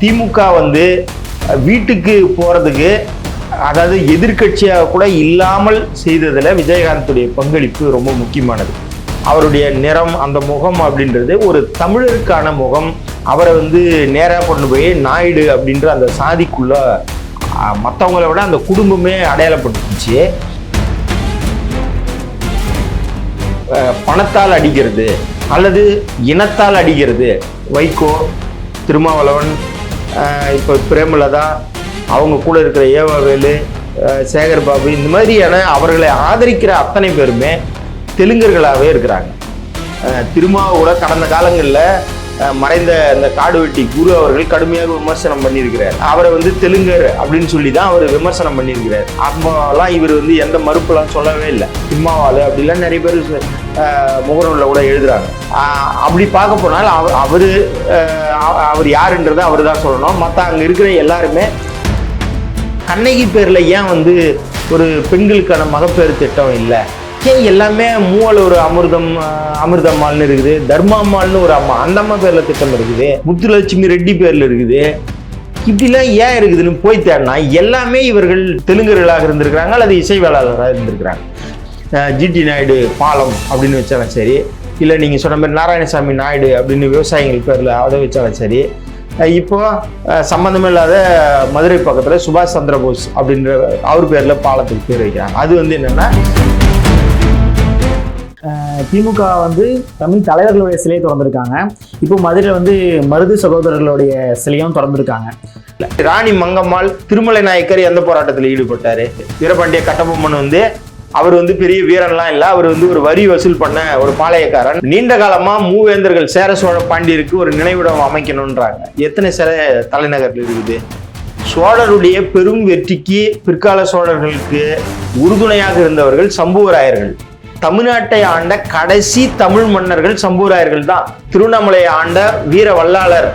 திமுக வந்து வீட்டுக்கு போகிறதுக்கு அதாவது எதிர்க்கட்சியாக கூட இல்லாமல் செய்ததில் விஜயகாந்தத்துடைய பங்களிப்பு ரொம்ப முக்கியமானது. அவருடைய நிறம் அந்த முகம் அப்படின்றது ஒரு தமிழருக்கான முகம். அவரை வந்து நேராக கொண்டு போய் நாயுடு அப்படின்ற அந்த சாதிக்குள்ள மற்றவங்கள விட அந்த குடும்பமே அடையாளப்பட்டுச்சு பணத்தால் அடிக்கிறது அல்லது இனத்தால் அடிக்கிறது வைகோ திருமாவளவன் இப்போ பிரேமலதா அவங்க கூட இருக்கிற ஏவாவேலு சேகர் பாபு இந்த மாதிரியான அவர்களை ஆதரிக்கிற அத்தனை பேருமே தெலுங்கர்களாகவே இருக்கிறாங்க. திருமாவோட கடந்த காலங்களில் மறைந்த அந்த காடுவெட்டி குரு அவர்கள் கடுமையாக விமர்சனம் பண்ணியிருக்கிறார். அவரை வந்து தெலுங்கர் அப்படின்னு சொல்லி தான் அவர் விமர்சனம் பண்ணியிருக்கிறார். அப்போலாம் இவர் வந்து எந்த மறுப்புலாம் சொல்லவே இல்லை. சிம்மாவால் அப்படிலாம் நிறைய பேர் முகநூலில் கூட எழுதுறாங்க. அப்படி பார்க்க போனால் அவர் அவர் அவர் யாருன்றதை அவர் தான் சொல்லணும். மற்ற அங்கே இருக்கிற எல்லாருமே கண்ணகி பேரில் ஏன் வந்து ஒரு பெண்களுக்கான மகப்பேறு திட்டம் இல்லை? ஏன் எல்லாமே மூவல் ஒரு அமிர்தம் அமிர்தம்மாள்னு இருக்குது. தர்மாம்மாள்னு ஒரு அம்மா அந்த அம்மா பேரில் திட்டம் இருக்குது. முத்துலட்சுமி ரெட்டி பேரில் இருக்குது. இப்படிலாம் ஏன் இருக்குதுன்னு போய் தேடினா எல்லாமே இவர்கள் தெலுங்கர்களாக இருந்திருக்கிறாங்க அல்லது இசைவேளாளராக இருந்திருக்கிறாங்க. ஜிடி நாயுடு பாலம் அப்படின்னு வச்சாலும் சரி இல்லை நீங்கள் சொன்ன மாதிரி நாராயணசாமி நாயுடு அப்படின்னு விவசாயிகள் பேரில் அதை வச்சாலும் சரி இப்போது இப்போ மதுரை பக்கத்தில் சுபாஷ் சந்திர போஸ் அப்படின்ற அவர் பேரில் பாலத்துக்கு பேர் வைக்கிறாங்க. அது வந்து என்னென்னா திமுக வந்து தமிழ் தலைவர்களுடைய சிலையை திறந்திருக்காங்க. இப்போ மதுரையில் வந்து மருது சகோதரர்களுடைய சிலையும் திறந்திருக்காங்க. ராணி மங்கம்மாள் திருமலை நாயக்கர் எந்த போராட்டத்தில் ஈடுபட்டாரு? வீரபாண்டிய கட்டபொம்மன் வந்து அவர் வந்து பெரிய வீரன்லாம் இல்லை. அவர் வந்து ஒரு வரி வசூல் பண்ண ஒரு பாளையக்காரன். நீண்ட காலமா மூவேந்தர்கள் சேர சோழ பாண்டியருக்கு ஒரு நினைவிடம் அமைக்கணுன்றாங்க எத்தனை சில தலைநகரில் இருக்குது? சோழருடைய பெரும் வெற்றிக்கு பிற்கால சோழர்களுக்கு உறுதுணையாக இருந்தவர்கள் சம்புவராயர்கள். தமிழ்நாட்டை ஆண்ட கடைசி தமிழ் மன்னர்கள் சம்பூராயர்கள் தான். திருவண்ணாமலையை ஆண்ட வீர வல்லாளர்.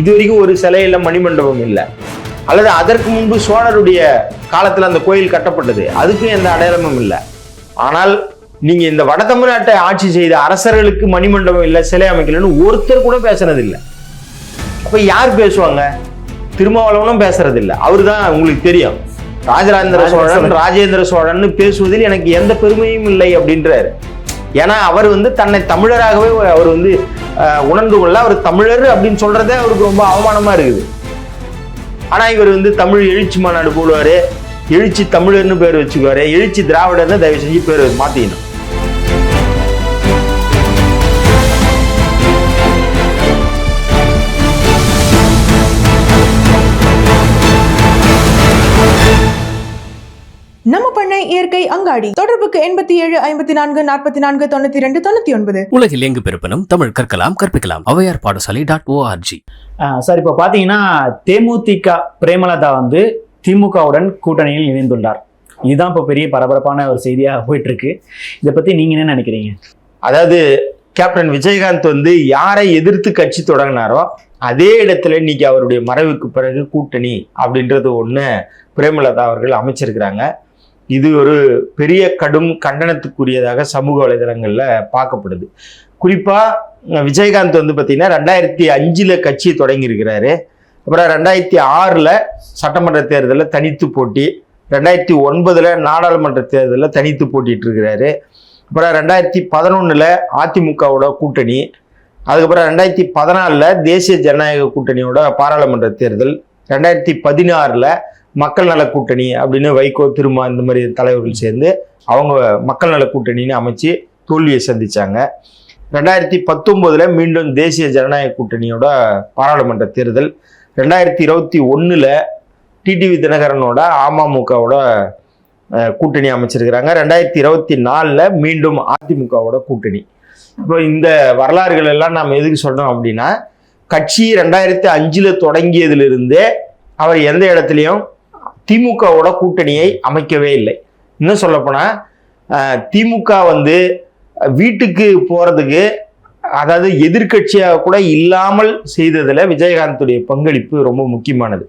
இது வரைக்கும் ஒரு சிலை இல்லை மணிமண்டபம் இல்லை. அல்லது அதற்கு முன்பு சோழருடைய காலத்தில் அந்த கோயில் கட்டப்பட்டது. அதுக்கும் எந்த அடையாளமும் இல்லை. ஆனால் நீங்க இந்த வட தமிழ்நாட்டை ஆட்சி செய்த அரசர்களுக்கு மணிமண்டபம் இல்லை சிலை அமைக்கலன்னு ஒருத்தர் கூட பேசுனதில்லை. அப்ப யார் பேசுவாங்க? திருமாவளவனும் பேசுறது இல்லை அவரு தான் உங்களுக்கு தெரியும். ராஜராஜேந்திர சோழன் ராஜேந்திர சோழன் பேசுவதில் எனக்கு எந்த பெருமையும் இல்லை அப்படின்றாரு. ஏன்னா அவர் வந்து தன்னை தமிழராகவே அவர் வந்து உணர்ந்து கொள்ள அவர் தமிழர் அப்படின்னு சொல்றதே அவருக்கு ரொம்ப அவமானமா இருக்குது. ஆனா இவர் வந்து தமிழ் எழுச்சி மாநாடு போடுவாரு. எழுச்சி தமிழர்னு பேர் வச்சுக்குவாரு. எழுச்சி திராவிடர்னு தயவு செஞ்சு பேர் மாத்திக்கணும். நம்ம பண்ணை இயற்கை அங்காடி. தொடர்புக்கு எண்பத்தி ஏழு ஐம்பத்தி நான்கு நாற்பத்தி நான்கு தொண்ணூத்தி ரெண்டு தொண்ணூத்தி ஒன்பது. உலகில் எங்கு பிறப்பினும் தமிழ் கற்கலாம் கற்பிக்கலாம். ஔவையார் பாடசாலை டாட் ஓஆர்ஜி சார் இப்போ பார்த்தீங்கன்னா தேமுதிக பிரேமலதா வந்து திமுகவுடன் கூட்டணியில் இணைந்துள்ளார். இதுதான் இப்போ பெரிய பரபரப்பான ஒரு செய்தியாக போயிட்டு இருக்கு இதை பற்றி நீங்கள் என்ன நினைக்கிறீங்க? அதாவது கேப்டன் விஜயகாந்த் வந்து யாரை எதிர்த்து கட்சி தொடங்கினாரோ அதே இடத்துல இன்னைக்கு அவருடைய மறைவுக்கு பிறகு கூட்டணி அப்படின்றது ஒன்று பிரேமலதா அவர்கள் அமைச்சிருக்கிறாங்க. இது ஒரு பெரிய கடும் கண்டனத்துக்குரியதாக சமூக வலைதளங்களில் பார்க்கப்படுது. குறிப்பாக விஜயகாந்த் வந்து பார்த்திங்கன்னா ரெண்டாயிரத்தி அஞ்சில் கட்சியை தொடங்கியிருக்கிறாரு அப்புறம் ரெண்டாயிரத்தி ஆறில் சட்டமன்ற தேர்தலில் தனித்து போட்டி ரெண்டாயிரத்தி ஒன்பதில் நாடாளுமன்ற தேர்தலில் தனித்து போட்டிகிட்ருக்கிறாரு அப்புறம் ரெண்டாயிரத்தி பதினொன்றில் அதிமுகவோட கூட்டணி அதுக்கப்புறம் ரெண்டாயிரத்தி பதினாலில் தேசிய ஜனநாயக கூட்டணியோட பாராளுமன்ற தேர்தல் ரெண்டாயிரத்தி பதினாறில் மக்கள் நல கூட்டணி அப்படின்னு வைகோ திருமா இந்த மாதிரி தலைவர்கள் சேர்ந்து அவங்க மக்கள் நல கூட்டணின்னு அமைச்சு தோல்வியை சந்திச்சாங்க. ரெண்டாயிரத்தி பத்தொம்போதில் மீண்டும் தேசிய ஜனநாயக கூட்டணியோட பாராளுமன்ற தேர்தல். ரெண்டாயிரத்தி இருபத்தி ஒன்றில் டிடிவி தினகரனோட அமமுகவோட கூட்டணி அமைச்சிருக்கிறாங்க. ரெண்டாயிரத்தி இருபத்தி நாலில் மீண்டும் அதிமுகவோட கூட்டணி. இப்போ இந்த வரலாறுகள் எல்லாம் நாம் எதுக்கு சொல்கிறோம் அப்படின்னா கட்சி ரெண்டாயிரத்தி அஞ்சில் தொடங்கியதிலிருந்தே அவர் எந்த இடத்துலையும் திமுகவோட கூட்டணியை அமைக்கவே இல்லை. இன்னும் சொல்லப்போனால் திமுக வந்து வீட்டுக்கு போகிறதுக்கு அதாவது எதிர்க்கட்சியாக கூட இல்லாமல் செய்ததில் விஜயகாந்துடைய பங்களிப்பு ரொம்ப முக்கியமானது.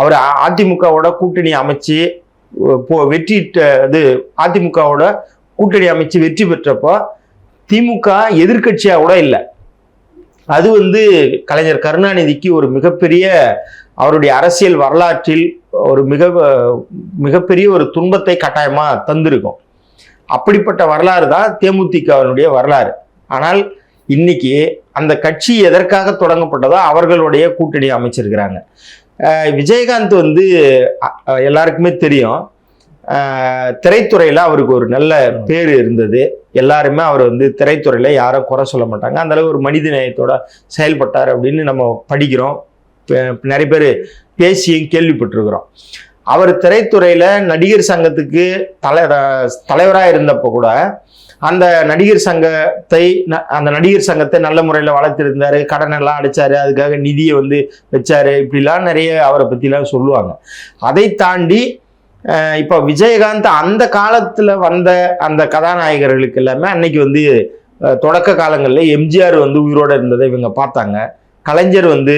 அவர் அதிமுகவோட கூட்டணி அமைச்சு போ வெற்றி இது அதிமுகவோட கூட்டணி அமைச்சு வெற்றி பெற்றப்போ திமுக எதிர்க்கட்சியாக கூட இல்லை. அது வந்து கலைஞர் கருணாநிதிக்கு ஒரு மிகப்பெரிய அவருடைய அரசியல் வரலாற்றில் ஒரு மிக மிகப்பெரிய ஒரு துன்பத்தை கட்டாயமாக தந்திருக்கும். அப்படிப்பட்ட வரலாறு தான் தேமுதிகவினுடைய வரலாறு. ஆனால் இன்னைக்கு அந்த கட்சி எதற்காக தொடங்கப்பட்டதோ அவர்களுடைய கூட்டணி அமைச்சிருக்கிறாங்க. விஜயகாந்த் வந்து எல்லாருக்குமே தெரியும். திரைத்துறையில் அவருக்கு ஒரு நல்ல பேர் இருந்தது. எல்லாருமே அவர் வந்து திரைத்துறையில் யாரும் குறை சொல்ல மாட்டாங்க. அந்தளவு ஒரு மனித நேயத்தோட செயல்பட்டார் அப்படின்னு நம்ம படிக்கிறோம். நிறைய பேர் பேசியும் கேள்விப்பட்டிருக்கிறோம். அவர் திரைத்துறையில் நடிகர் சங்கத்துக்கு தலை தலைவராக இருந்தப்போ கூட அந்த நடிகர் சங்கத்தை ந- அந்த நடிகர் சங்கத்தை நல்ல முறையில் வளர்த்திருந்தாரு கடன் எல்லாம் அடைச்சாரு. அதுக்காக நிதியை வந்து வச்சாரு. இப்படிலாம் நிறைய அவரை பற்றிலாம் சொல்லுவாங்க. அதை தாண்டி இப்போ விஜயகாந்த் அந்த காலத்தில் வந்த அந்த கதாநாயகர்களுக்கு எல்லாமே அன்னைக்கு வந்து தொடக்க காலங்களில் எம்ஜிஆர் வந்து உயிரோடு இருந்ததை இவங்க பார்த்தாங்க. கலைஞர் வந்து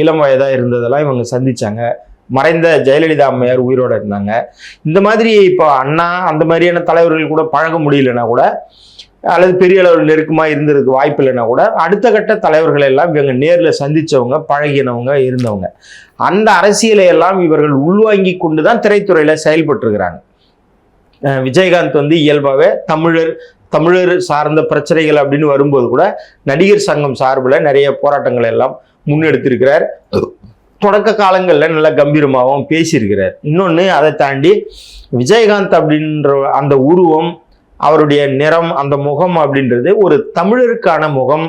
இளம் வயதாக இருந்ததெல்லாம் இவங்க சந்தித்தாங்க மறைந்த ஜெயலலிதா அம்மையார் உயிரோடு இருந்தாங்க. இந்த மாதிரி இப்போ அண்ணா அந்த மாதிரியான தலைவர்கள் கூட பழக முடியலன்னா கூட அல்லது பெரிய அளவில் நெருக்கமாக இருந்ததுக்கு வாய்ப்பு இல்லைன்னா கூட அடுத்த கட்ட தலைவர்கள் எல்லாம் இவங்க நேரில் சந்தித்தவங்க பழகினவங்க இருந்தவங்க. அந்த அரசியலை எல்லாம் இவர்கள் உள்வாங்கி கொண்டு தான் திரைத்துறையில் செயல்பட்டுருக்கிறாங்க. விஜயகாந்த் வந்து இயல்பாகவே தமிழர் தமிழர் சார்ந்த பிரச்சனைகள் அப்படின்னு வரும்போது கூட நடிகர் சங்கம் சார்பில் நிறைய போராட்டங்கள் எல்லாம் முன்னெடுத்திருக்கிறார். தொடக்க காலங்களில் நல்ல கம்பீரமாகவும் பேசியிருக்கிறார். இன்னொன்று அதை தாண்டி விஜயகாந்த் அப்படின்ற அந்த உருவம் அவருடைய நிறம் அந்த முகம் அப்படின்றது ஒரு தமிழருக்கான முகம்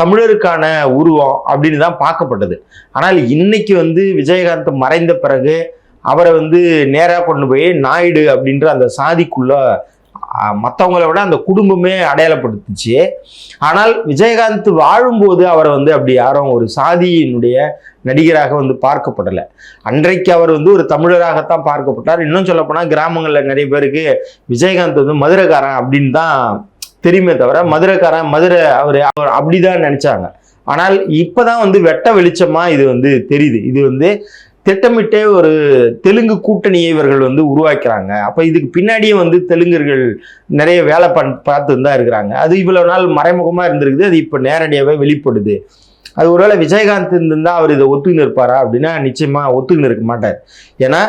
தமிழருக்கான உருவம் அப்படின்னு தான் பார்க்கப்பட்டது. ஆனால் இன்னைக்கு வந்து விஜயகாந்த் மறைந்த பிறகு அவரை வந்து நேராக கொண்டு போய் நாயுடு அப்படின்ற அந்த சாதிக்குள்ள மற்றவங்கள விட அந்த குடும்பமே அடையாளப்படுத்துச்சு. ஆனால் விஜயகாந்த் வாழும்போது அவரை வந்து அப்படி யாரும் ஒரு சாதியினுடைய நடிகராக வந்து பார்க்கப்படலை. அன்றைக்கு அவர் வந்து ஒரு தமிழராகத்தான் பார்க்கப்பட்டார். இன்னும் சொல்லப்போனால் கிராமங்களில் நிறைய பேருக்கு விஜயகாந்த் வந்து மதுரைக்காரன் அப்படின்னு தான் தெரியுமே தவிர மதுரைக்காரன் மதுரை அவர் அவர் அப்படிதான் நினச்சாங்க. ஆனால் இப்போதான் வந்து வெட்ட வெளிச்சமாக இது வந்து தெரியுது. இது வந்து திட்டமிட்டே ஒரு தெலுங்கு கூட்டணியை இவர்கள் வந்து உருவாக்குறாங்க. அப்போ இதுக்கு பின்னாடியே வந்து தெலுங்கர்கள் நிறைய வேலை பண் பார்த்து தான் இருக்கிறாங்க. அது இவ்வளோ நாள் மறைமுகமாக இருந்திருக்குது. அது இப்போ நேரடியாகவே வெளிப்படுது. அது ஒருவேளை விஜயகாந்த் இருந்திருந்தால் அவர் இதை ஒத்துக்கின்னு இருப்பாரா? அப்படின்னா நிச்சயமாக ஒத்துக்கின்னு இருக்க மாட்டார். ஏன்னா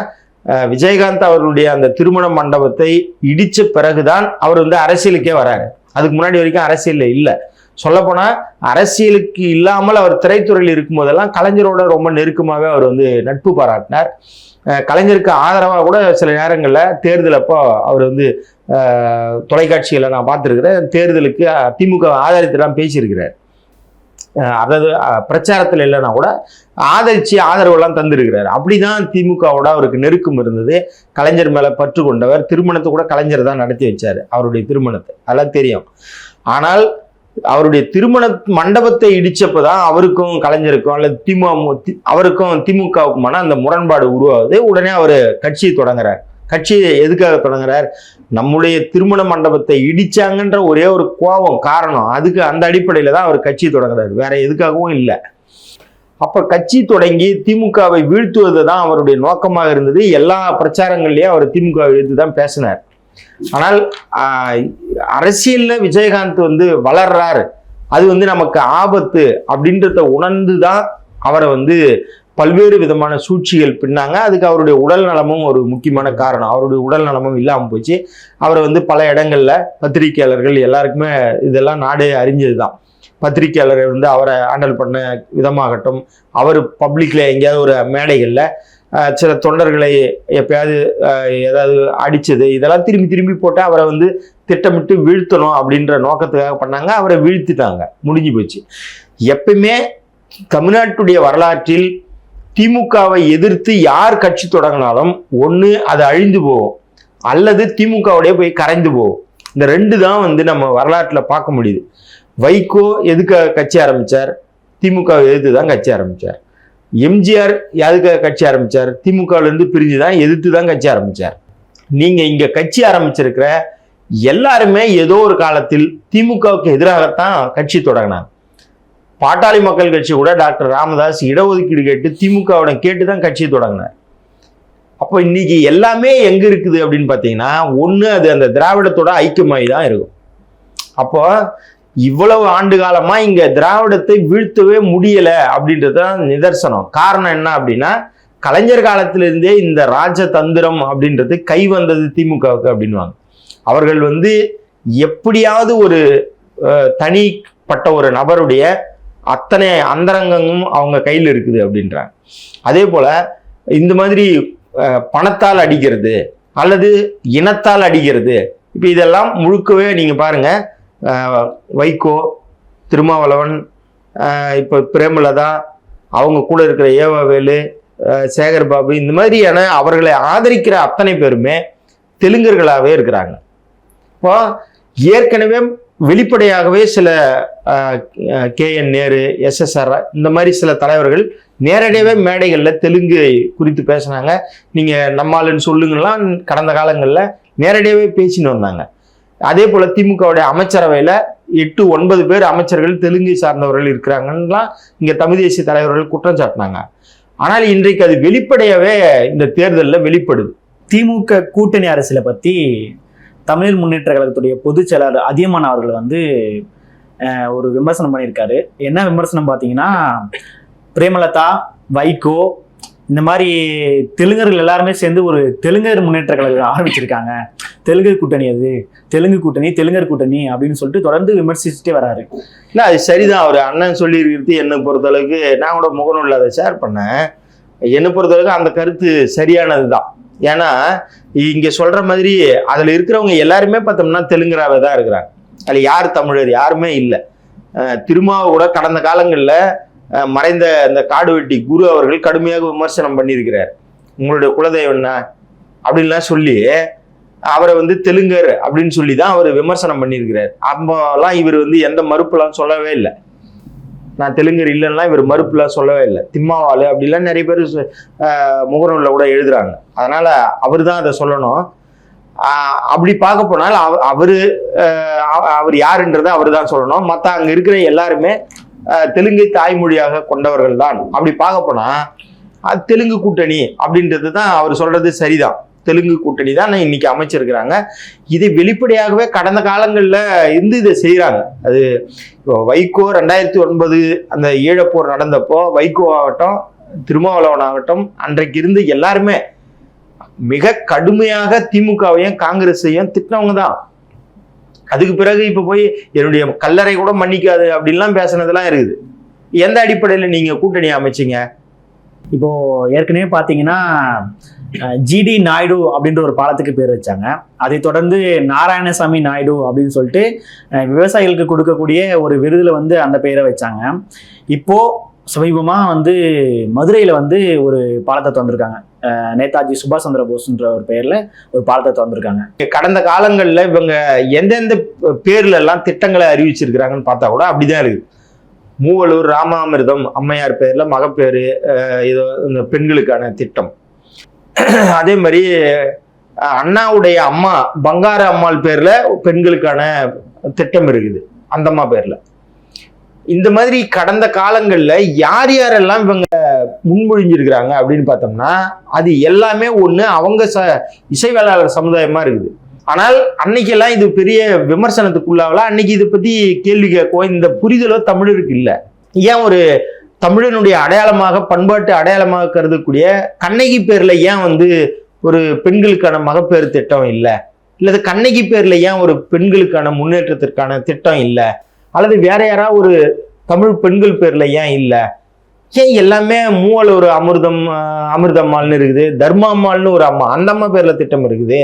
விஜயகாந்த் அவர்களுடைய அந்த திருமண மண்டபத்தை இடித்த பிறகுதான் அவர் வந்து அரசியலுக்கே வராரு. அதுக்கு முன்னாடி வரைக்கும் அரசியலில் இல்லை. சொல்லப்போனால் அரசியலுக்கு இல்லாமல் அவர் திரைத்துறையில் இருக்கும்போதெல்லாம் கலைஞரோட ரொம்ப நெருக்கமாகவே அவர் வந்து நட்பு பாராட்டினார். கலைஞருக்கு ஆதரவாக கூட சில நேரங்களில் தேர்தல் அப்போ அவர் வந்து தொலைக்காட்சியில் தொலைக்காட்சிகளை நான் பார்த்துருக்கிறேன். தேர்தலுக்கு திமுக ஆதரித்துலாம் பேசியிருக்கிறார். அதாவது பிரச்சாரத்தில் இல்லைன்னா கூட ஆதரிச்சு ஆதரவெல்லாம் தந்திருக்கிறார். அப்படிதான் திமுகவோட அவருக்கு நெருக்கம் இருந்தது. கலைஞர் மேலே பற்று கொண்டவர். திருமணத்தை கூட கலைஞர் தான் நடத்தி வச்சார். அவருடைய திருமணத்தை. அதெல்லாம் தெரியும். ஆனால் அவருடைய திருமண மண்டபத்தை இடிச்சப்பதான் அவருக்கும் கலைஞருக்கும் அல்லது திமு அவருக்கும் திமுகவுக்குமான அந்த முரண்பாடு உருவாகுது. உடனே அவர் கட்சியை தொடங்குறார். கட்சியை எதுக்காக தொடங்குறார்? நம்முடைய திருமண மண்டபத்தை இடிச்சாங்கன்ற ஒரே ஒரு கோபம் காரணம். அதுக்கு அந்த அடிப்படையில் தான் அவர் கட்சி தொடங்குறாரு. வேற எதுக்காகவும் இல்லை. அப்போ கட்சி தொடங்கி திமுகவை வீழ்த்துவது தான் அவருடைய நோக்கமாக இருந்தது. எல்லா பிரச்சாரங்கள்லேயும் அவர் திமுக எதிர்த்து தான் பேசினார். ஆனால் அரசியலில் விஜயகாந்த் வந்து வளர்றாரு. அது வந்து நமக்கு ஆபத்து அப்படின்றத உணர்ந்து தான் அவரை வந்து பல்வேறு விதமான சூழ்ச்சிகள் பின்னாங்க. அதுக்கு அவருடைய உடல் நலமும் ஒரு முக்கியமான காரணம். அவருடைய உடல் நலமும் இல்லாமல் போச்சு. அவரை வந்து பல இடங்களில் பத்திரிகையாளர்கள் எல்லாருக்குமே இதெல்லாம் நாடே அறிஞ்சது தான் பத்திரிகையாளர்கள் வந்து அவரை ஹேண்டில் பண்ண விதமாகட்டும் அவர் பப்ளிக்கில் எங்கேயாவது ஒரு மேடைகளில் சில தொண்டர்களை எப்பயாவது ஏதாவது அடிச்சது இதெல்லாம் திரும்பி திரும்பி போட்டு அவரை வந்து திட்டமிட்டு வீழ்த்தணும் அப்படின்ற நோக்கத்துக்காக பண்ணாங்க. அவரை வீழ்த்திட்டாங்க. முடிஞ்சு போச்சு. எப்பயுமே தமிழ்நாட்டுடைய வரலாற்றில் திமுகவை எதிர்த்து யார் கட்சி தொடங்கினாலும் ஒன்று அது அழிந்து போகும். அல்லது திமுகவுடைய போய் கரைந்து போகும். இந்த ரெண்டு தான் வந்து நம்ம வரலாற்றில் பார்க்க முடியுது. வைகோ எதுக்காக கட்சி ஆரம்பித்தார் திமுகவை எதிர்த்து தான் கட்சி ஆரம்பித்தார் எம்ஜிஆர் யாருக்காக கட்சி ஆரம்பித்தார் திமுகவிலேருந்து பிரிஞ்சு தான் எதிர்த்து தான் கட்சி ஆரம்பித்தார் நீங்கள் இங்கே கட்சி ஆரம்பிச்சிருக்கிற எல்லாருமே ஏதோ ஒரு காலத்தில் திமுகவுக்கு எதிராகத்தான் கட்சி தொடங்கினாங்க. பாட்டாளி மக்கள் கட்சி கூட டாக்டர் ராமதாஸ் இடஒதுக்கீடு கேட்டு திமுகவுடன் கேட்டு தான் கட்சி தொடங்கினார். அப்போ இன்னைக்கு எல்லாமே எங்கே இருக்குது அப்படின்னு பார்த்தீங்கன்னா ஒன்று அது அந்த திராவிடத்தோட ஐக்கியமாகி தான் இருக்கும். அப்போ இவ்வளவு ஆண்டு காலமா இங்க திராவிடத்தை வீழ்த்தவே முடியல அப்படின்றது தான் நிதர்சனம். காரணம் என்ன அப்படின்னா கலைஞர் காலத்திலிருந்தே இந்த ராஜதந்திரம் அப்படின்றது கை வந்தது திமுகவுக்கு அப்படின்வாங்க அவர்கள் வந்து எப்படியாவது ஒரு தனிப்பட்ட ஒரு நபருடைய அத்தனை அந்தரங்கமும் அவங்க கையில் இருக்குது அப்படின்றாங்க. அதே போல இந்த மாதிரி பணத்தால் அடிக்கிறது அல்லது இனத்தால் அடிக்கிறது இப்போ இதெல்லாம் முழுக்கவே நீங்கள் பாருங்கள் வைகோ திருமாவளவன் இப்போ பிரேமலதா அவங்க கூட இருக்கிற ஏவாவேலு சேகர் பாபு இந்த மாதிரியான அவர்களை ஆதரிக்கிற அத்தனை பேருமே தெலுங்கர்களாகவே இருக்கிறாங்க. இப்போ ஏற்கனவே வெளிப்படையாகவே சில கே என் நேரு எஸ்எஸ்ஆர் இந்த மாதிரி சில தலைவர்கள் நேரடியாகவே மேடைகளில் தெலுங்கு குறித்து பேசினாங்க. நீங்கள் நம்மளுன்னு சொல்லுங்கலாம் கடந்த காலங்களில் நேரடியாகவே பேசின்னு வந்தாங்க. அதே போல் திமுகவுடைய அமைச்சரவையில் எட்டு ஒன்பது பேர் அமைச்சர்கள் தெலுங்கை சார்ந்தவர்கள் இருக்கிறாங்கலாம் இங்கே தமிழ் தேசிய தலைவர்கள் குற்றம் சாட்டினாங்க. ஆனால் இன்றைக்கு அது வெளிப்படையவே இந்த தேர்தலில் வெளிப்படுது. திமுக கூட்டணி அரசியலை பத்தி தமிழ் முன்னேற்ற கழகத்துடைய பொதுச் செயலாளர் அதியமான் அவர்கள் வந்து ஒரு விமர்சனம் பண்ணியிருக்காரு. என்ன விமர்சனம் பார்த்தீங்கன்னா பிரேமலதா வைகோ இந்த மாதிரி தெலுங்கர்கள் எல்லாருமே சேர்ந்து ஒரு தெலுங்கர் முன்னேற்ற கழகம் ஆரம்பிச்சிருக்காங்க. தெலுங்கர் கூட்டணி அது. தெலுங்கு கூட்டணி தெலுங்கர் கூட்டணி அப்படின்னு சொல்லிட்டு தொடர்ந்து விமர்சிச்சுட்டே வராரு. இல்லை அது சரிதான். அவர் அண்ணன் சொல்லியிருக்கிறது என்னை பொறுத்தளவுக்கு நான் கூட முகநூலில் அதை ஷேர் பண்ணேன். என்னை பொறுத்தளவுக்கு அந்த கருத்து சரியானது தான் ஏன்னா இங்கே சொல்கிற மாதிரி அதில் இருக்கிறவங்க எல்லாருமே பார்த்தோம்னா தெலுங்கராகவே தான் இருக்கிறாங்க. அதில் யார் தமிழர் யாருமே இல்லை. திருமாவை கூட கடந்த காலங்களில் மறைந்த அந்த காடுவெட்டி குரு அவர்கள் கடுமையாக விமர்சனம் பண்ணியிருக்கிறார். உங்களுடைய குலதெய்வம் என்ன? அப்படின்லாம் சொல்லி அவரை வந்து தெலுங்கர் அப்படின்னு சொல்லி தான் அவர் விமர்சனம் பண்ணியிருக்கிறார். அப்போலாம் இவர் வந்து எந்த மறுப்புலாம் சொல்லவே இல்லை. நான் தெலுங்கர் இல்லைன்னா இவர் மறுப்புலாம் சொல்லவே இல்லை. திம்மாவால் அப்படிலாம் நிறைய பேர் முகநூலில் கூட எழுதுறாங்க. அதனால் அவர் தான் அதை சொல்லணும். அப்படி பார்க்க போனால் அவ அவர் அவர் யாருன்றதை அவர் தான் சொல்லணும். மற்ற அங்கே இருக்கிற எல்லாருமே தெலுங்கை தாய்மொழியாக கொண்டவர்கள் தான் அப்படி பார்க்க போனா அது தெலுங்கு கூட்டணி அப்படின்றது தான் அவர் சொல்றது சரிதான். தெலுங்கு கூட்டணி தான் இன்னைக்கு அமைச்சிருக்கிறாங்க. இதை வெளிப்படையாகவே கடந்த காலங்களில் இருந்து இதை செய்கிறாங்க அது இப்போ வைகோ ரெண்டாயிரத்தி ஒன்பது அந்த ஈழப்போர் நடந்தப்போ வைகோ ஆகட்டும் திருமாவளவன் ஆகட்டும் அன்றைக்கு இருந்து எல்லாருமே மிக கடுமையாக திமுகவையும் காங்கிரஸையும் திட்டினவங்க தான். அதுக்கு பிறகு இப்போ போய் என்னுடைய கல்லறை கூட மன்னிக்காது அப்படின்லாம் பேசுனதெல்லாம் இருக்குது. எந்த அடிப்படையில் நீங்கள் கூட்டணி அமைச்சிங்க? இப்போ ஏற்கனவே பார்த்தீங்கன்னா ஜிடி நாயுடு அப்படின்ற ஒரு பாலத்துக்கு பேர் வச்சாங்க. அதை தொடர்ந்து நாராயணசாமி நாயுடு அப்படின்னு சொல்லிட்டு விவசாயிகளுக்கு கொடுக்கக்கூடிய ஒரு விருதில் வந்து அந்த பெயரை வச்சாங்க. இப்போ சமீபமாக வந்து மதுரையில் வந்து ஒரு பாலத்தை திறந்திருக்காங்க. நேதாஜி சுபாஷ் சந்திர போஸ்ன்ற ஒரு பெயர்ல ஒரு பாலத்தை திறந்திருக்காங்க. கடந்த காலங்களில் இவங்க எந்தெந்த பேர்ல எல்லாம் திட்டங்களை அறிவிச்சிருக்கிறாங்கன்னு பார்த்தா கூட அப்படிதான் இருக்கு. மூவலூர் ராமாமிர்தம் அம்மையார் பேர்ல மகப்பேறு ஏதோ இது இந்த பெண்களுக்கான திட்டம். அதே மாதிரி அண்ணாவுடைய அம்மா பங்கார அம்மாள் பேர்ல பெண்களுக்கான திட்டம் இருக்குது அந்தம்மா பேரில் பேர்ல. இந்த மாதிரி கடந்த காலங்களில் யார் யாரெல்லாம் இவங்க முன்மொழிஞ்சிருக்கிறாங்க அப்படின்னு பார்த்தோம்னா அது எல்லாமே ஒன்று அவங்க ச இசைவேளாளர் சமுதாயமாக இருக்குது. ஆனால் அன்னைக்கெல்லாம் இது பெரிய விமர்சனத்துக்குள்ளாகல அன்னைக்கு இதை பற்றி கேள்வி கேட்கும் இந்த புரிதலோ தமிழருக்கு இல்லை. ஏன் ஒரு தமிழனுடைய அடையாளமாக பண்பாட்டு அடையாளமாக கருதக்கூடிய கண்ணகி பேரில் ஏன் வந்து ஒரு பெண்களுக்கான மகப்பேறு திட்டம் இல்லை? இல்லது கண்ணகி பேரில் ஏன் ஒரு பெண்களுக்கான முன்னேற்றத்திற்கான திட்டம் இல்லை? அல்லது வேற யாராவது ஒரு தமிழ் பெண்கள் பேரில் ஏன் இல்லை? ஏன் எல்லாமே மூவல் ஒரு அமிர்தம் அமிர்தம்மாள்னு இருக்குது? தர்மாம்மாள்னு ஒரு அம்மா அந்த அம்மா பேரில் திட்டம் இருக்குது.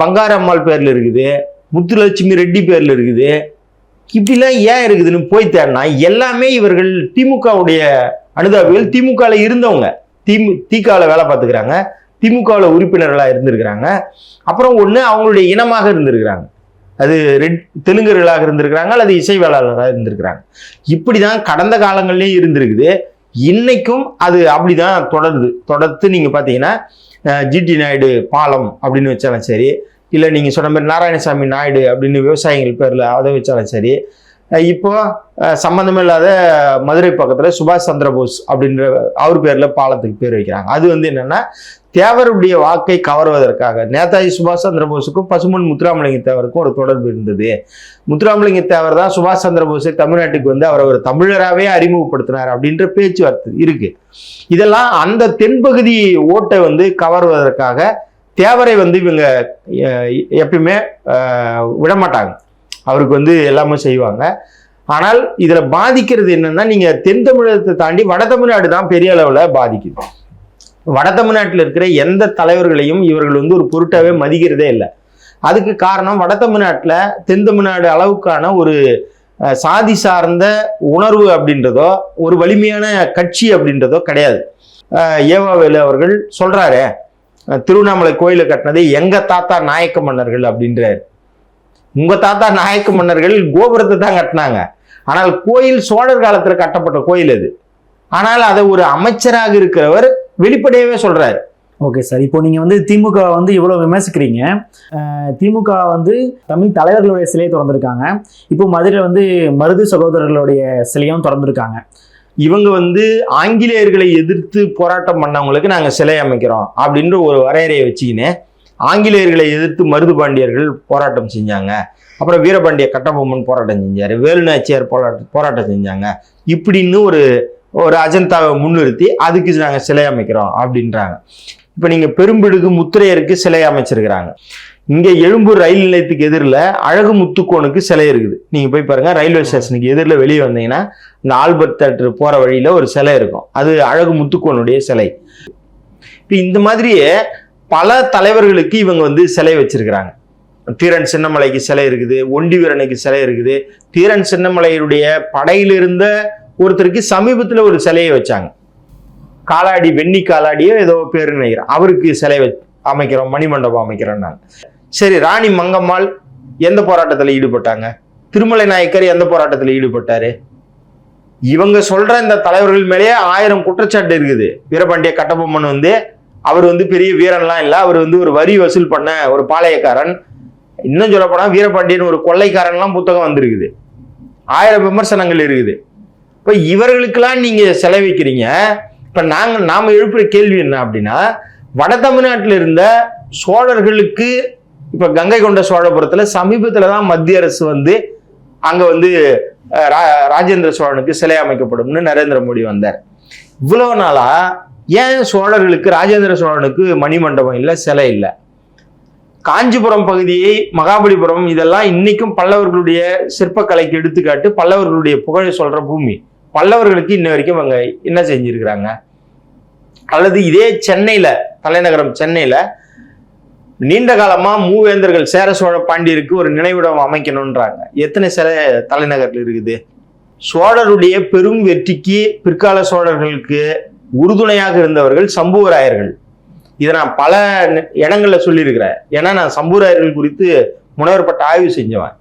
பங்காரம்மாள் பங்கார அம்மாள் இருக்குது. முத்துலட்சுமி ரெட்டி பேரில் இருக்குது. இப்படிலாம் ஏன் இருக்குதுன்னு போய் தேடினா எல்லாமே இவர்கள் திமுகவுடைய அனுதாபிகள் திமுகவில் இருந்தவங்க. திமு திகாவில் வேலை பார்த்துக்கிறாங்க. திமுகவில் உறுப்பினர்களாக இருந்திருக்கிறாங்க. அப்புறம் ஒன்று அவங்களுடைய இனமாக இருந்திருக்கிறாங்க. அது ரெட் தெலுங்கர்களாக இருந்திருக்கிறாங்க அல்லது இசைவாளர்களாக இருந்திருக்கிறாங்க. இப்படி தான் கடந்த காலங்கள்லேயும் இருந்திருக்குது. இன்னைக்கும் அது அப்படிதான் தொடருது. தொடர்த்து நீங்கள் பார்த்தீங்கன்னா ஜிடி நாயுடு பாலம் அப்படின்னு வச்சாலும் சரி இல்லை நீங்கள் சொன்ன மாதிரி நாராயணசாமி நாயுடு அப்படின்னு விவசாயிகள் பேரில் அதை வச்சாலும் சரி இப்போ சம்மந்தமில்லாத இல்லாத மதுரை பக்கத்தில் சுபாஷ் சந்திரபோஸ் அப்படின்ற அவர் பேரில் பாலத்துக்கு பேர் வைக்கிறாங்க. அது வந்து என்னென்னா தேவருடைய வாக்கை கவர்வதற்காக. நேதாஜி சுபாஷ் சந்திரபோஸுக்கும் பசுமன் முத்துராமலிங்க தேவருக்கும் ஒரு தொடர்பு இருந்தது. முத்துராமலிங்க தேவர் தான் சுபாஷ் சந்திரபோஸை தமிழ்நாட்டுக்கு வந்து அவரை ஒரு தமிழராகவே அறிமுகப்படுத்தினார் அப்படின்ற பேச்சுவார்த்தை இருக்கு. இதெல்லாம் அந்த தென்பகுதி ஓட்டை வந்து கவர்வதற்காக தேவரை வந்து இவங்க எப்பயுமே விடமாட்டாங்க. அவருக்கு வந்து எல்லாமே செய்வாங்க. ஆனால் இதில் பாதிக்கிறது என்னன்னா நீங்கள் தென் தமிழகத்தை தாண்டி வட தமிழ்நாடு தான் பெரிய அளவில் பாதிக்குது. வட தமிழ்நாட்டில் இருக்கிற எந்த தலைவர்களையும் இவர்கள் வந்து ஒரு பொருட்டாவே மதிக்கிறதே இல்லை. அதுக்கு காரணம் வட தமிழ்நாட்டில் தென் தமிழ்நாடு அளவுக்கான ஒரு சாதி சார்ந்த உணர்வு அப்படின்றதோ ஒரு வலிமையான கட்சி அப்படின்றதோ கிடையாது. ஏவாவேலு அவர்கள் சொல்கிறாரு திருவண்ணாமலை கோயிலை கட்டினது எங்கள் தாத்தா நாயக்க மன்னர்கள் அப்படின்றாரு. உங்க தாத்தா நாயக்க மன்னர்கள் கோபுரத்தை தான் கட்டினாங்க. ஆனால் கோயில் சோழர் காலத்துல கட்டப்பட்ட கோயில் அது. ஆனால் அதை ஒரு அமைச்சராக இருக்கிறவர் வெளிப்படையாவே சொல்றாரு. ஓகே சார் இப்போ நீங்க வந்து திமுக வந்து இவ்வளவு விமர்சிக்கிறீங்க. திமுக வந்து தமிழ் தலைவர்களுடைய சிலையை திறந்திருக்காங்க. இப்போ மதுரையில் வந்து மருது சகோதரர்களுடைய சிலையும் திறந்திருக்காங்க. இவங்க வந்து ஆங்கிலேயர்களை எதிர்த்து போராட்டம் பண்ணவங்களுக்கு நாங்க சிலை அமைக்கிறோம் அப்படின்ற ஒரு வரையறையை வச்சுக்கின்னு. ஆங்கிலேயர்களை எதிர்த்து மருது பாண்டியர்கள் போராட்டம் செஞ்சாங்க. அப்புறம் வீரபாண்டிய கட்டபொம்மன் போராட்டம் செஞ்சாரு. வேலுநாச்சியார் போராட்டம் போராட்டம் செஞ்சாங்க. இப்படின்னு ஒரு ஒரு அஜந்தாவை முன்னிறுத்தி அதுக்கு நாங்க சிலை அமைக்கிறோம் அப்படின்றாங்க. இப்போ நீங்க பெரும்பிடுகு முத்திரையருக்கு சிலை அமைச்சிருக்கிறாங்க. இங்க எழும்பூர் ரயில் நிலையத்துக்கு எதிரில் அழகு முத்துக்கோனுக்கு சிலை இருக்குது. நீங்க போய் பாருங்க ரயில்வே ஸ்டேஷனுக்கு எதிரில் வெளியே வந்தீங்கன்னா இந்த ஆல்பர்ட் தேட்டர் போற வழியில ஒரு சிலை இருக்கும். அது அழகு முத்துக்கோனுடைய சிலை. இப்போ இந்த மாதிரியே பல தலைவர்களுக்கு இவங்க வந்து சிலை வச்சிருக்கிறாங்க. தீரன் சின்னமலைக்கு சிலை இருக்குது ஒண்டி வீரனுக்கு சிலை இருக்குது. தீரன் சின்னமலையுடைய படையில் இருந்த ஒருத்தருக்கு சமீபத்தில் ஒரு சிலையை வச்சாங்க. காலாடி வெண்ணி காலாடியோ ஏதோ பேரு நினைக்கிறேன். அவருக்கு சிலை வ அமைக்கிறோம் மணிமண்டபம் அமைக்கிறோம் நாங்கள் சரி ராணி மங்கம்மாள் எந்த போராட்டத்தில் ஈடுபட்டாங்க? திருமலை நாயக்கர் எந்த போராட்டத்தில் ஈடுபட்டாரு? இவங்க சொல்ற இந்த தலைவர்கள் மேலேயே ஆயிரம் குற்றச்சாட்டு இருக்குது. வீரபாண்டிய கட்டபொம்மன் வந்து அவர் வந்து பெரிய வீரன்லாம் இல்லை. அவர் வந்து ஒரு வரி வசூல் பண்ண ஒரு பாளையக்காரன். இன்னும் சொல்லப்போனால் வீரபாண்டியன் ஒரு கொள்ளைக்காரன்லாம் புத்தகம் வந்திருக்குது. ஆயிரம் விமர்சனங்கள் இருக்குது. இப்போ இவர்களுக்கெல்லாம் நீங்கள் செலவிக்கிறீங்க இப்போ நாங்கள் நாம் எழுப்புகிற கேள்வி என்ன அப்படின்னா வட தமிழ்நாட்டில் இருந்த சோழர்களுக்கு இப்போ கங்கை கொண்ட சோழபுரத்தில் சமீபத்தில் தான் மத்திய அரசு வந்து அங்கே வந்து ரா- ராஜேந்திர சோழனுக்கு சிலை அமைக்கப்படும்னு நரேந்திர மோடி வந்தார். இவ்வளோ நாளாக ஏன் சோழர்களுக்கு ராஜேந்திர சோழனுக்கு மணிமண்டபம் இல்லை சிலை இல்லை? காஞ்சிபுரம் பகுதியை மகாபலிபுரம் இதெல்லாம் இன்னைக்கும் பல்லவர்களுடைய சிற்பக்கலைக்கு எடுத்துக்காட்டு பல்லவர்களுடைய புகழை சொல்ற பூமி. பல்லவர்களுக்கு இன்ன வரைக்கும் அவங்க என்ன செஞ்சிருக்கிறாங்க? அல்லது இதே சென்னையில தலைநகரம் சென்னையில நீண்ட காலமா மூவேந்தர்கள் சேர சோழ பாண்டியருக்கு ஒரு நினைவிடம் அமைக்கணும்ன்றாங்க. எத்தனை சிலை தலைநகரில் இருக்குது? சோழருடைய பெரும் வெற்றிக்கு பிற்கால சோழர்களுக்கு உறுதுணையாக இருந்தவர்கள் சம்புவராயர்கள். இதை நான் பல இடங்களில் சொல்லியிருக்கிறேன். ஏன்னா நான் சம்புவராயர்கள் குறித்து முனைவர்பட்ட ஆய்வு செஞ்சவன்.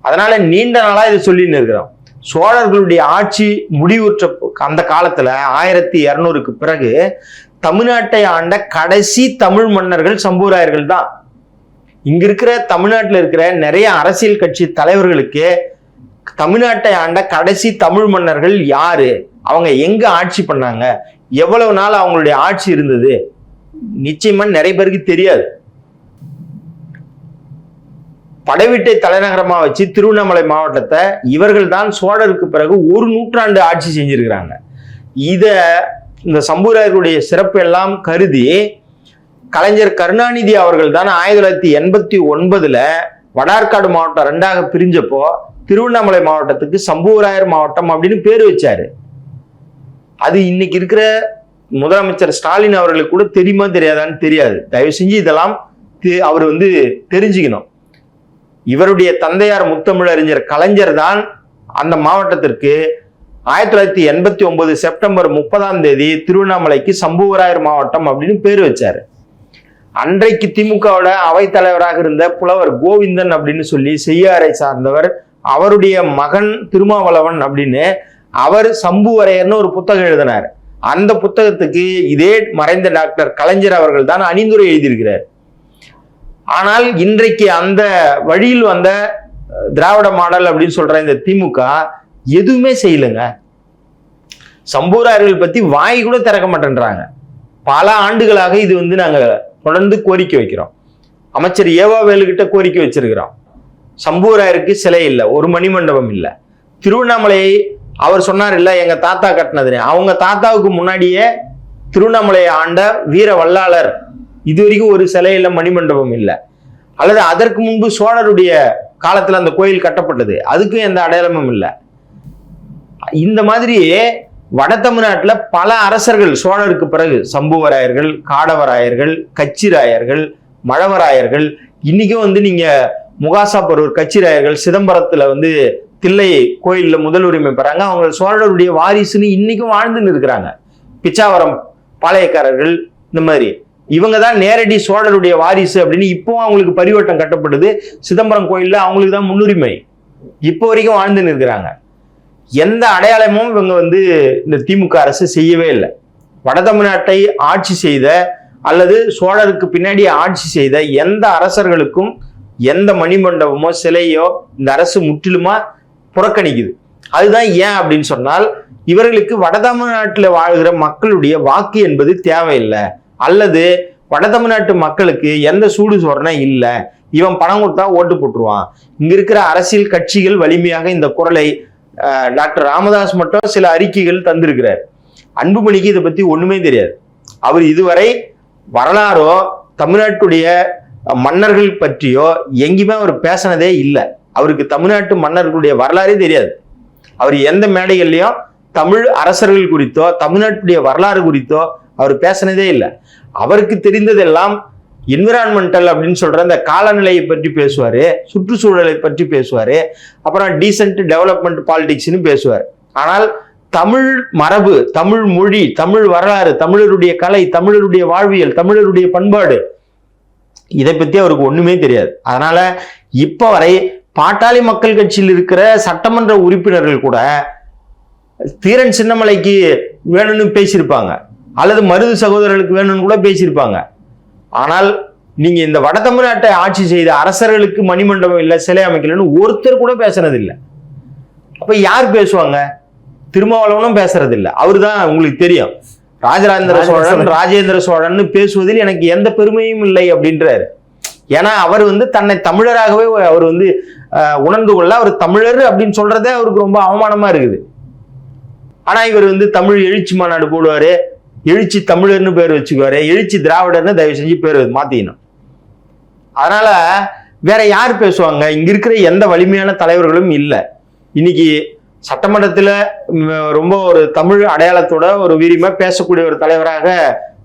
அதனால நீண்ட நாளாக இதை சொல்லின்னு இருக்கிறோம். சோழர்களுடைய ஆட்சி முடிவுற்ற அந்த காலத்தில் ஆயிரத்தி இரநூறுக்கு பிறகு தமிழ்நாட்டை ஆண்ட கடைசி தமிழ் மன்னர்கள் சம்புவராயர்கள் தான். இங்க இருக்கிற தமிழ்நாட்டில் இருக்கிற நிறைய அரசியல் கட்சி தலைவர்களுக்கு தமிழ்நாட்டை ஆண்ட கடைசி தமிழ் மன்னர்கள் யாரு? அவங்க எங்க ஆட்சி பண்ணாங்க? எவ்வளவு நாள் அவங்களுடைய ஆட்சி இருந்தது? நிச்சயமா நிறைய பேருக்கு தெரியாது. படைவீட்டை தலைநகரமா வச்சு திருவண்ணாமலை மாவட்டத்தை இவர்கள் தான் சோழருக்கு பிறகு ஒரு நூற்றாண்டு ஆட்சி செஞ்சிருக்கிறாங்க. இத இந்த சம்பூராயருடைய சிறப்பு எல்லாம் கருதி கலைஞர் கருணாநிதி அவர்கள் தான் ஆயிரத்தி தொள்ளாயிரத்தி எண்பத்தி ஒன்பதுல வடார்காடு மாவட்டம் ரெண்டாக பிரிஞ்சப்போ திருவண்ணாமலை மாவட்டத்துக்கு சம்புவராயர் மாவட்டம் அப்படின்னு பேர் வச்சாரு. அது இன்னைக்கு இருக்கிற முதலமைச்சர் ஸ்டாலின் அவர்களுக்கு கூட தெரியுமா தெரியாதான்னு தெரியாது. தயவு செஞ்சு இதெல்லாம் அவர் வந்து தெரிஞ்சுக்கணும். இவருடைய தந்தையார் முத்தமிழறிஞர் கலைஞர் தான் அந்த மாவட்டத்திற்கு ஆயிரத்தி தொள்ளாயிரத்தி எண்பத்தி ஒன்பது செப்டம்பர் முப்பதாம் தேதி திருவண்ணாமலைக்கு சம்புவராயர் மாவட்டம் அப்படின்னு பேர் வச்சாரு. அன்றைக்கு திமுகவோட அவைத்தலைவராக இருந்த புலவர் கோவிந்தன் அப்படின்னு சொல்லி செய்யாரை சார்ந்தவர் அவருடைய மகன் திருமாவளவன் அப்படின்னு அவர் சம்புவரையர்னு ஒரு புத்தகம் எழுதினார். அந்த புத்தகத்துக்கு இதே மறைந்த டாக்டர் கலைஞர் அவர்கள் தான் அணிந்துரை எழுதியிருக்கிறார். ஆனால் இன்றைக்கு அந்த வழியில் வந்த திராவிட மாடல் அப்படின்னு சொல்ற இந்த திமுக எதுவுமே செய்யலைங்க. சம்பூரார்கள் பத்தி வாய் கூட திறக்க மாட்டேன்றாங்க. பல ஆண்டுகளாக இது வந்து நாங்கள் தொடர்ந்து கோரிக்கை வைக்கிறோம். அமைச்சர் ஏவா வேலுகிட்ட கோரிக்கை வச்சிருக்கிறோம். சம்பூராயருக்கு சிலை இல்லை ஒரு மணிமண்டபம் இல்லை. திருவண்ணாமலை அவர் சொன்னார் இல்லை எங்கள் தாத்தா கட்டினதுன்னு. அவங்க தாத்தாவுக்கு முன்னாடியே திருவண்ணாமலையை ஆண்ட வீர வல்லாளர் இது வரைக்கும் ஒரு சிலை இல்லை மணிமண்டபம் இல்லை. அல்லது அதற்கு முன்பு சோழருடைய காலத்தில் அந்த கோயில் கட்டப்பட்டது அதுக்கும் எந்த அடையாளமும் இல்லை. இந்த மாதிரி வட தமிழ்நாட்டில் பல அரசர்கள் சோழருக்கு பிறகு சம்புவராயர்கள் காடவராயர்கள் கச்சிராயர்கள் மழவராயர்கள் இன்றைக்கும் வந்து நீங்கள் நீங்க முகாசாப்பரூர் கச்சிராயர்கள் சிதம்பரத்துல வந்து தில்லை கோயிலில் முதல் உரிமை பெறாங்க. அவங்க சோழருடைய வாரிசுன்னு இன்னைக்கும் வாழ்ந்துன்னு இருக்கிறாங்க பிச்சாவரம் பாளையக்காரர்கள் இந்த மாதிரி. இவங்க தான் நேரடி சோழருடைய வாரிசு அப்படின்னு இப்போ அவங்களுக்கு பரிவட்டம் கட்டப்படுது சிதம்பரம் கோயிலில் அவங்களுக்கு தான் முன்னுரிமை. இப்போ வரைக்கும் வாழ்ந்துன்னு இருக்கிறாங்க எந்த அடையாளமும் இவங்க வந்து இந்த திமுக அரசு செய்யவே இல்லை. வட தமிழ்நாட்டை ஆட்சி செய்த அல்லது சோழருக்கு பின்னாடி ஆட்சி செய்த எந்த அரசர்களுக்கும் எந்த மணிமண்டபமோ சிலையோ இந்த அரசு முற்றிலுமா புறக்கணிக்குது. அதுதான் ஏன் அப்படின்னு சொன்னால் இவர்களுக்கு வட தமிழ்நாட்டில் வாழ்கிற மக்களுடைய வாக்கு என்பது தேவையில்லை. அல்லது வட தமிழ்நாட்டு மக்களுக்கு எந்த சூடு சொரணை இல்லை. இவன் பணம் கொடுத்தா ஓட்டு போட்டுருவான். இங்க இருக்கிற அரசியல் கட்சிகள் வலிமையாக இந்த குரலை டாக்டர் ராமதாஸ் மட்டும் சில அறிக்கைகள் தந்திருக்கிறார். அன்புமணிக்கு இதை பத்தி ஒண்ணுமே தெரியாது. அவர் இதுவரை வரலாறோ தமிழ்நாட்டுடைய மன்னர்கள் பற்றியோ எங்கேயுமே அவர் பேசினதே இல்லை. அவருக்கு தமிழ்நாட்டு மன்னர்களுடைய வரலாறே தெரியாது. அவர் எந்த மேடைகள்லையும் தமிழ் அரசர்கள் குறித்தோ தமிழ்நாட்டுடைய வரலாறு குறித்தோ அவர் பேசினதே இல்லை. அவருக்கு தெரிந்ததெல்லாம் என்விரான்மெண்டல் அப்படின்னு சொல்கிற அந்த காலநிலையை பற்றி பேசுவார் சுற்றுச்சூழலை பற்றி பேசுவார் அப்புறம் டீசென்ட் டெவலப்மெண்ட் பாலிடிக்ஸ்னு பேசுவார். ஆனால் தமிழ் மரபு தமிழ் மொழி தமிழ் வரலாறு தமிழருடைய கலை தமிழருடைய வாழ்வியல் தமிழருடைய பண்பாடு இதை பத்தி அவருக்கு ஒண்ணுமே தெரியாது. அதனால இப்ப வரை பாட்டாளி மக்கள் கட்சியில் இருக்கிற சட்டமன்ற உறுப்பினர்கள் கூட தீரன் சின்னமலைக்கு வேணும்னு பேசியிருப்பாங்க. அல்லது மருது சகோதரர்களுக்கு வேணும்னு கூட பேசியிருப்பாங்க. ஆனால் நீங்க இந்த வட தமிழ்நாட்டை ஆட்சி செய்த அரசர்களுக்கு மணிமண்டபம் இல்லை சிலை அமைக்கலன்னு ஒருத்தர் கூட பேசுனதில்லை. அப்போ அப்ப யார் பேசுவாங்க? திருமாவளவனும் பேசுறதில்லை. அவர் அவரு தான் உங்களுக்கு தெரியும். ராஜராஜேந்திர ராஜேந்திர சோழன். ராஜேந்திர சோழன் பேசுவதில் எனக்கு எந்த பெருமையும் இல்லை அப்படின்றாரு. ஏன்னா அவர் வந்து தன்னை தமிழராகவே அவர் வந்து உணர்ந்து கொள்ள அவர் தமிழர் அப்படின்னு சொல்றதே அவருக்கு ரொம்ப அவமானமா இருக்குது. ஆனா இவர் வந்து தமிழ் எழுச்சி மாநாடு போடுவாரு. எழுச்சி தமிழர்னு பேர் வச்சுக்குவாரு. எழுச்சி திராவிடர்னு தயவு செஞ்சு பேர் மாத்திக்கணும். அதனால வேற யார் பேசுவாங்க? இங்க இருக்கிற எந்த வலிமையான தலைவர்களும் இல்லை. இன்னைக்கு சட்டமன்றத்தில் ரொம்ப ஒரு தமிழ் அடையாளத்தோட ஒரு வீரியமா பேசக்கூடிய ஒரு தலைவராக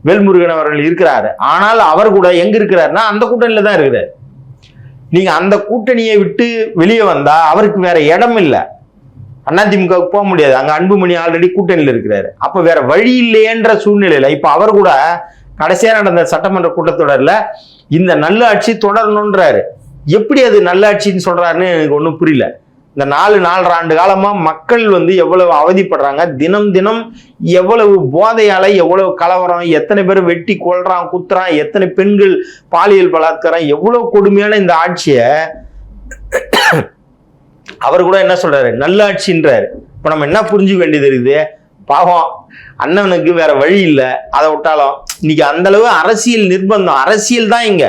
வேல்முருகன் அவர்கள் இருக்கிறாரு. ஆனால் அவர் கூட எங்க இருக்கிறாருன்னா அந்த கூட்டணியில தான் இருக்கிறார். நீங்க அந்த கூட்டணியை விட்டு வெளியே வந்தா அவருக்கு வேற இடம் இல்லை. அதிமுகவுக்கு போக முடியாது. அங்க அன்புமணி ஆல்ரெடி கூட்டணியில் இருக்கிறாரு. அப்ப வேற வழி இல்லையன்ற சூழ்நிலையில இப்ப அவர் கூட கடைசியா நடந்த சட்டமன்ற கூட்டத்தொடர்ல இந்த நல்லாட்சி தொடரணுன்றாரு எப்படி அது நல்லாட்சின்னு சொல்றாருன்னு எனக்கு ஒன்றும் புரியல. இந்த நாலு நாலரை ஆண்டு காலமா மக்கள் வந்து எவ்வளவு அவதிப்படுறாங்க? தினம் தினம் எவ்வளவு போதையால எவ்வளவு கலவரம் எத்தனை பேர் வெட்டி கொள்றான் குத்துறான் எத்தனை பெண்கள் பாலியல் பலாத்காரம் எவ்வளவு கொடுமையான இந்த ஆட்சியை அவர் கூட என்ன சொல்றாரு? நல்லாட்சின்றாரு. இப்ப நம்ம என்ன புரிஞ்சுக்க வேண்டியது இருக்குது? பாவம். அண்ணனுக்கு வேற வழி இல்லை. அதை விட்டாலும் இன்னைக்கு அந்த அளவு அரசியல் நிர்பந்தம். அரசியல் தான் இங்க.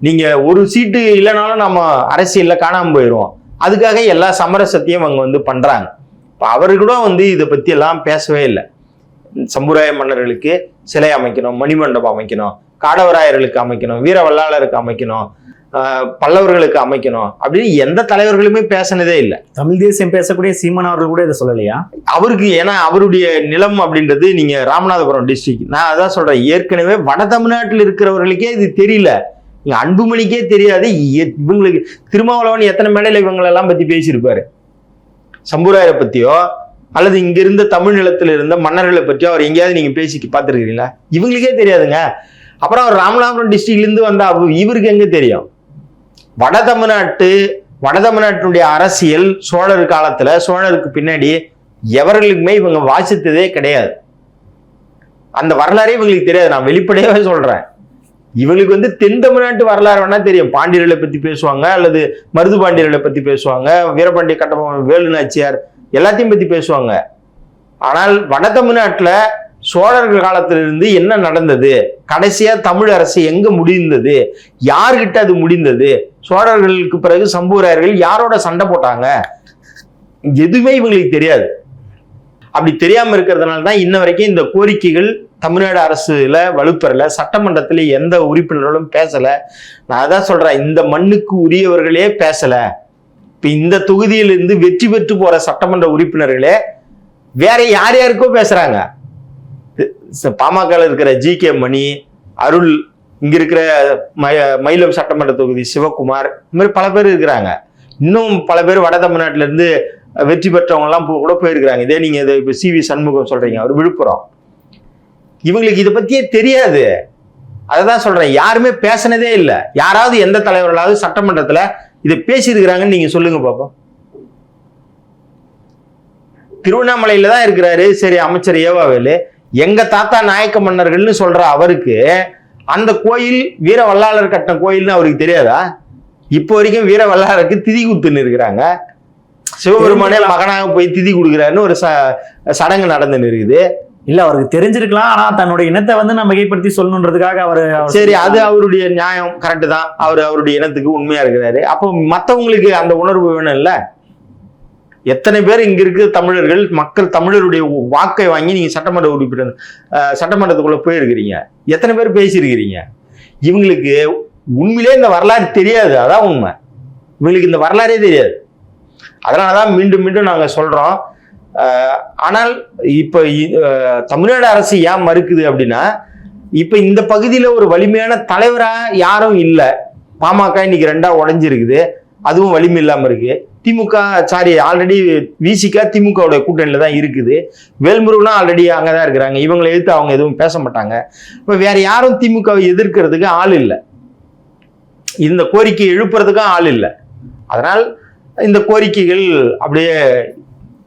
நீங்க ஒரு சீட்டு இல்லைனாலும் நம்ம அரசியல்ல காணாம போயிடுவோம் அதுக்காக எல்லா சமரசத்தையும் அவங்க வந்து பண்றாங்க. இப்ப அவரு கூட வந்து இதை பத்தி எல்லாம் பேசவே இல்லை. சம்புராய மன்னர்களுக்கு சிலை அமைக்கணும் மணிமண்டபம் அமைக்கணும் காடவராயர்களுக்கு அமைக்கணும் வீர வல்லாளருக்கு அமைக்கணும் பல்லவர்களுக்கு அமைக்கணும் அப்படின்னு எந்த தலைவர்களுமே பேசினதே இல்லை. தமிழ் தேசியம் பேசக்கூடிய சீமான் அவர்கள் கூட இதை சொல்லலையா? அவருக்கு ஏன்னா அவருடைய நிலம் அப்படின்றது நீங்க ராமநாதபுரம் டிஸ்ட்ரிக்ட் நான் அதான் சொல்றேன் ஏற்கனவே வட தமிழ்நாட்டில் இருக்கிறவர்களுக்கே இது தெரியல. அன்புமணிக்கே தெரியாது எ- இவங்களுக்கு திருமாவளவன் எத்தனை மேடையில் இவங்களெல்லாம் பற்றி பேசியிருப்பாரு? சம்புராயரை பற்றியோ அல்லது இங்க இருந்த தமிழ் நிலத்தில் இருந்த மன்னர்களை பற்றியோ அவர் எங்கேயாவது நீங்கள் பேசி பார்த்துருக்கீங்களா இவங்களுக்கே தெரியாதுங்க. அப்புறம் அவர் ராமநாதபுரம் டிஸ்ட்ரிக்ட்லேருந்து வந்தா இவருக்கு எங்கே தெரியும்? வட தமிழ்நாட்டு வட தமிழ்நாட்டினுடைய அரசியல் சோழர் காலத்தில் சோழருக்கு பின்னாடி எவர்களுக்குமே இவங்க வாசித்ததே கிடையாது. அந்த வரலாறே இவங்களுக்கு தெரியாது. நான் வெளிப்படையாகவே சொல்கிறேன் இவங்களுக்கு வந்து தென் தமிழ்நாட்டு வரலாறு வேணா தெரியும். பாண்டியர்களை பத்தி பேசுவாங்க அல்லது மருது பாண்டியர்களை பத்தி பேசுவாங்க வீரபாண்டிய கட்டபொம்மன் வேலு நாச்சியார் எல்லாத்தையும் பத்தி பேசுவாங்க. ஆனால் வட தமிழ்நாட்டில் சோழர்கள் காலத்திலிருந்து என்ன நடந்தது? கடைசியா தமிழ் அரசு எங்க முடிந்தது? யார்கிட்ட அது முடிந்தது? சோழர்களுக்கு பிறகு சம்பூராயர்கள் யாரோட சண்டை போட்டாங்க? எதுவுமே இவங்களுக்கு தெரியாது. அப்படி தெரியாம இருக்கிறதுனால தான் இன்ன வரைக்கும் இந்த கோரிக்கைகள் தமிழ்நாடு அரசுல வலுப்பெறல சட்டமன்றத்தில் எந்த உறுப்பினர்களும் பேசல. நான் அதான் சொல்றேன் இந்த மண்ணுக்கு உரியவர்களே பேசல. இப்ப இந்த தொகுதியிலிருந்து வெற்றி பெற்று போற சட்டமன்ற உறுப்பினர்களே வேற யார் யாருக்கோ பேசுறாங்க? பாமக இருக்கிற ஜி கே மணி அருள் இங்க இருக்கிற மய- மயிலம் சட்டமன்ற தொகுதி சிவகுமார் இந்த மாதிரி பல பேர் இருக்கிறாங்க. இன்னும் பல பேர் வட தமிழ்நாட்டிலேருந்து வெற்றி பெற்றவங்க எல்லாம் போ- கூட போயிருக்கிறாங்க. இதே நீங்க இதை இப்ப சி வி சண்முகம் சொல்றீங்க அவர் விழுப்புரம். இவங்களுக்கு இதை பற்றியே தெரியாது. அதை தான் சொல்கிறேன் யாருமே பேசினதே இல்லை. யாராவது எந்த தலைவர்களாவது சட்டமன்றத்தில் இதை பேசியிருக்கிறாங்கன்னு நீங்கள் சொல்லுங்க பாப்போம். திருவண்ணாமலையில் தான் இருக்கிறாரு. சரி அமைச்சர் ஏவாவேலு. எங்கள் தாத்தா நாயக்க மன்னர்கள்னு சொல்கிற அவருக்கு அந்த கோயில் வீர வல்லாளர் கட்டின கோயில்னு அவருக்கு தெரியாதா? இப்போ வரைக்கும் வீர வல்லாளருக்கு திதி குத்துன்னு இருக்கிறாங்க. சிவபெருமானே மகனாக போய் திதி கொடுக்குறாருன்னு ஒரு ச சடங்கு நடந்துன்னு இருக்குது. இல்ல அவருக்கு தெரிஞ்சிருக்கலாம் ஆனா தன்னுடைய இனத்தை வந்து நம்ம மிகைப்படுத்தி சொல்லணுன்றதுக்காக அவர் சரி அது அவருடைய நியாயம் கரெக்டு தான். அவர் அவருடைய இனத்துக்கு உண்மையா இருக்கிறாரு. அப்போ மத்தவங்களுக்கு அந்த உணர்வு வேணும் இல்ல எத்தனை பேர் இங்க இருக்க தமிழர்கள் மக்கள் தமிழருடைய வாக்கை வாங்கி நீங்க சட்டமன்ற உறுப்பினர் சட்டமன்றத்துக்குள்ள போயிருக்கிறீங்க. எத்தனை பேர் பேசியிருக்கிறீங்க? இவங்களுக்கு உண்மையிலே இந்த வரலாறு தெரியாது அதான் உண்மை. இவங்களுக்கு இந்த வரலாறே தெரியாது. அதனாலதான் மீண்டும் மீண்டும் நாங்க சொல்றோம். ஆனால் இப்போ தமிழ்நாடு அரசு ஏன் மறுக்குது அப்படின்னா இப்போ இந்த பகுதியில் ஒரு வலிமையான தலைவராக யாரும் இல்லை. பாமக இன்னைக்கு ரெண்டாக உடஞ்சிருக்குது. அதுவும் வலிமை இல்லாமல் இருக்கு. திமுக சாரி ஆல்ரெடி விசிக திமுகவுடைய கூட்டணியில் தான் இருக்குது. வேல்முருகனும் ஆல்ரெடி அங்கே தான் இருக்கிறாங்க. இவங்களை எதிர்த்து அவங்க எதுவும் பேச மாட்டாங்க. இப்போ வேற யாரும் திமுகவை எதிர்க்கிறதுக்கு ஆள் இல்லை. இந்த கோரிக்கை எழுப்புறதுக்கும் ஆள் இல்லை. அதனால் இந்த கோரிக்கைகள் அப்படியே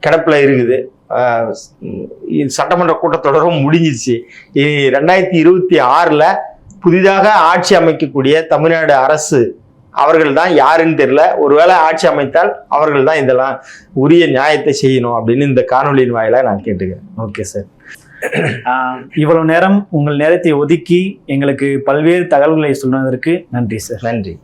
கிடப்பில் இருக்குது. சட்டமன்ற கூட்டத்தொடரும் முடிஞ்சிச்சு. ரெண்டாயிரத்தி இருபத்தி ஆறில் புதிதாக ஆட்சி அமைக்கக்கூடிய தமிழ்நாடு அரசு அவர்கள் தான் யாருன்னு தெரியல. ஒருவேளை ஆட்சி அமைத்தால் அவர்கள் தான் இதெல்லாம் உரிய நியாயத்தை செய்யணும் அப்படின்னு இந்த காணொலியின் வாயிலா நான் கேட்டுக்கிறேன். Okay sir. இவ்வளவு நேரம் உங்கள் நேரத்தை ஒதுக்கி எங்களுக்கு பல்வேறு தகவல்களை சொன்னதற்கு நன்றி சார். நன்றி.